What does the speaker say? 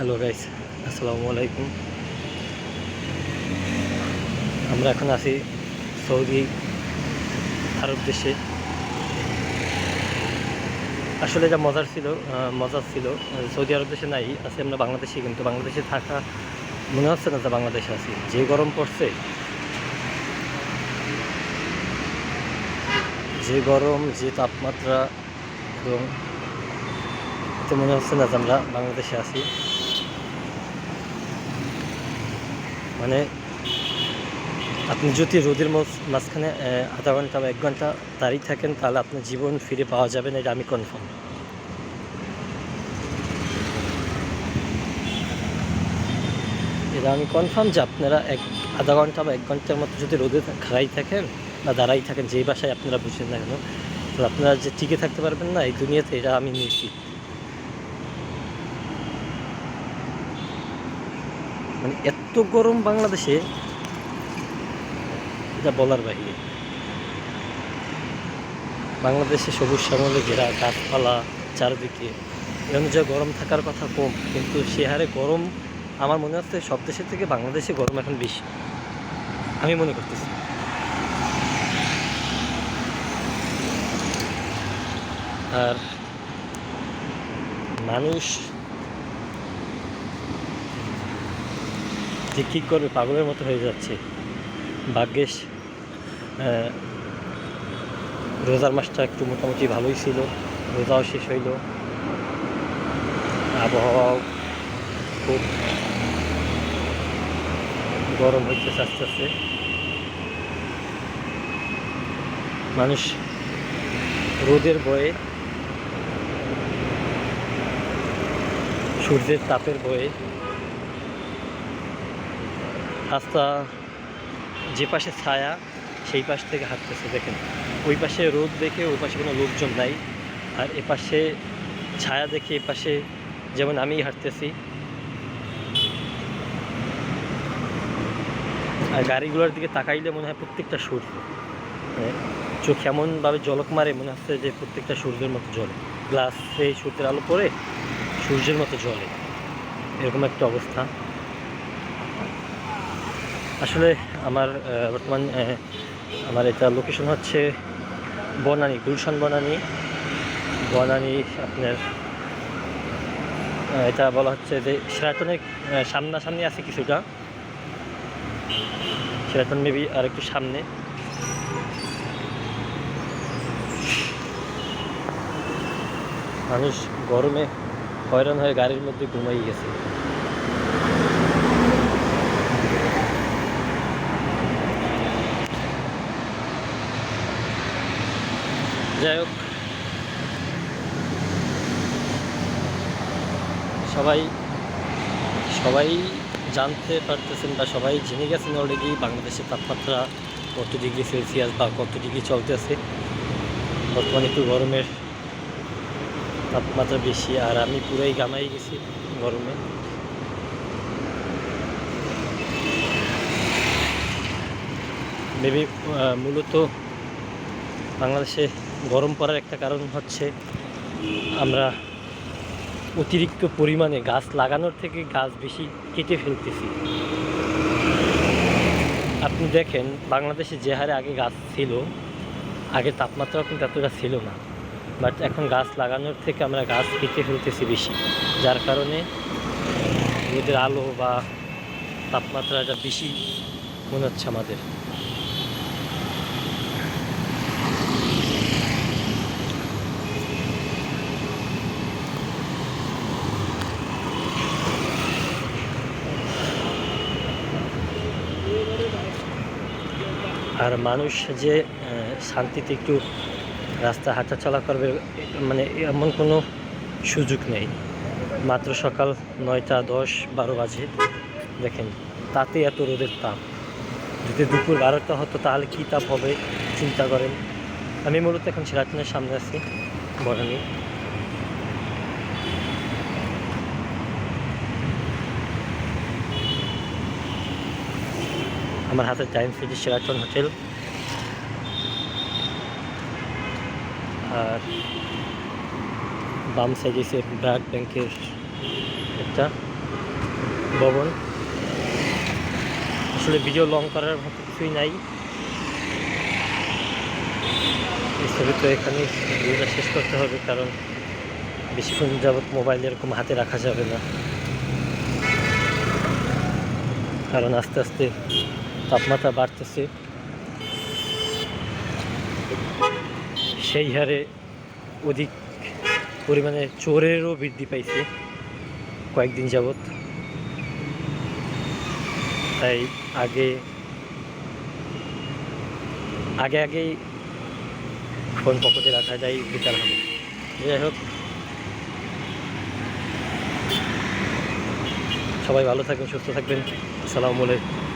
Hello guys আসসালামু আলাইকুম আমরা এখন আছি সৌদি আরব দেশে। আসলে যা মজার ছিল মজার ছিল। সৌদি আরব দেশে নাই, আছি আমরা বাংলাদেশে, কিন্তু বাংলাদেশে থাকা মনে হচ্ছে না যে বাংলাদেশে আছি। যে গরম পড়ছে, যে গরম, যে তাপমাত্রা, এবং মনে হচ্ছে না যে আমরা বাংলাদেশে আছি। মানে আপনি যদি রোদের মাঝখানে আধা ঘণ্টা বা এক ঘণ্টা দাঁড়িয়ে থাকেন, তাহলে আপনার জীবন ফিরে পাওয়া যাবে না, এটা আমি কনফার্ম এটা আমি কনফার্ম যে আপনারা এক, আধা ঘণ্টা বা এক ঘণ্টার মতো যদি রোদে খাড়াই থাকেন বা দাঁড়াই থাকেন, যেই বাসায় আপনারা বুঝেন না কেন তো আপনারা যে টিকে থাকতে পারবেন না, এই দুনিয়াতে, এটা আমি নিশ্চিত। মানে এত গরম বাংলাদেশে, এটা বলার বাহিরে। বাংলাদেশে সবুজ শ্যামলে ঘেরা গাছপালা চারদিকে এ অনুযায়ী গরম থাকার কথা কম, কিন্তু সে হারে গরম আমার মনে হচ্ছে সব দেশের থেকে বাংলাদেশে গরম এখন বেশি। আমি মনে করতেছি। আর মানুষ যে কী করবে পাগলের মতো হয়ে যাচ্ছে। ভাগ্যেস আহ, রোজার মাসটা একটু মোটামুটি ভালোই ছিল রোজাও শেষ হইল। আবহাওয়াও খুব গরম হইতেছে আস্তে আস্তে। মানুষ রোদের বয়ে সূর্যের তাপের বয়ে রাস্তা যে পাশে ছায়া, সেই পাশ থেকে হাঁটতেছে, দেখেন। ওই পাশে রোদ দেখে ওই পাশে কোনো লোকজন নাই। আর এ পাশে ছায়া দেখে এ পাশে যেমন আমি হাঁটতেছি। আর গাড়িগুলোর দিকে তাকাইলে মনে হয় প্রত্যেকটা সূর্য। মানে চোখ এমনভাবে জলক মারে, মনে হচ্ছে যে প্রত্যেকটা সূর্যের মতো জলে গ্লাসে সূর্যের আলো পড়ে, সূর্যের মতো জলে এরকম একটা অবস্থা। আসলে আমার বর্তমান আমার এটা লোকেশন হচ্ছে বনানী, গুলশান বনানী। বনানী আপনার এটা বলা হচ্ছে যে সেরাটনের সামনাসামনি আছে কিছুটা। সেরাটন মেবি আর একটু সামনে। মানুষ গরমে হয়রান হয়ে গাড়ির মধ্যে ঘুমাই গেছে। যাই হোক। সবাই সবাই জানতে পারতেছেন বা সবাই জেনে গেছেন অলরেডি বাংলাদেশের তাপমাত্রা কত ডিগ্রি সেলসিয়াস বা কত ডিগ্রি চলতেছে। বর্তমানে একটু গরমের তাপমাত্রা বেশি আর আমি পুরাই গামাই গেছি গরমে। মেবি মূলত বাংলাদেশে গরম পড়ার একটা কারণ হচ্ছে আমরা অতিরিক্ত পরিমাণে গাছ লাগানোর থেকে গাছ বেশি কেটে ফেলতেছি। আপনি দেখেন, বাংলাদেশে যে হারে আগে গাছ ছিল, আগে তাপমাত্রা কিন্তু এতটা ছিল না। বাট এখন গাছ লাগানোর থেকে আমরা গাছ কেটে ফেলতেছি বেশি। যার কারণে রোদের আলো বা তাপমাত্রাটা বেশি মনে হচ্ছে আমাদের। আর মানুষ যে শান্তিতে একটু রাস্তা হাঁটা চলা করবে মানে এমন কোনো সুযোগ নেই। মাত্র সকাল নয়টা দশ বারো বাজে। দেখেন, তাতে এত রোদের তাপ। যদি দুপুর বারোটা হতো, তাহলে কী তাপ হবে? চিন্তা করেন। আমি মূলত এখন সেরাটনের সামনে আছি, বনানী। আমার হাতে টাইম সিটি সেরাটন হোটেল? আর বাম সাইডে সে ব্রাক ব্যাংকের একটা ভবন। আসলে ভিডিও লং করার মতো কিছুই নাই। ছবি তো এখানে ভিডিওটা শেষ করতে হবে, কারণ বেশিক্ষণ যাবত মোবাইল এরকম হাতে রাখা যাবে না। কারণ আস্তে আস্তে তাপমাত্রা বাড়তেছে। সেই হারে অধিক পরিমাণে চোরেরও বৃদ্ধি পাইছে কয়েকদিন যাবৎ। তাই আগে আগে আগেই ফোন পকেটে রাখা যায় বেকার হবে যাই হোক। সবাই ভালো থাকবেন, সুস্থ থাকবেন। আসসালামু আলাইকুম।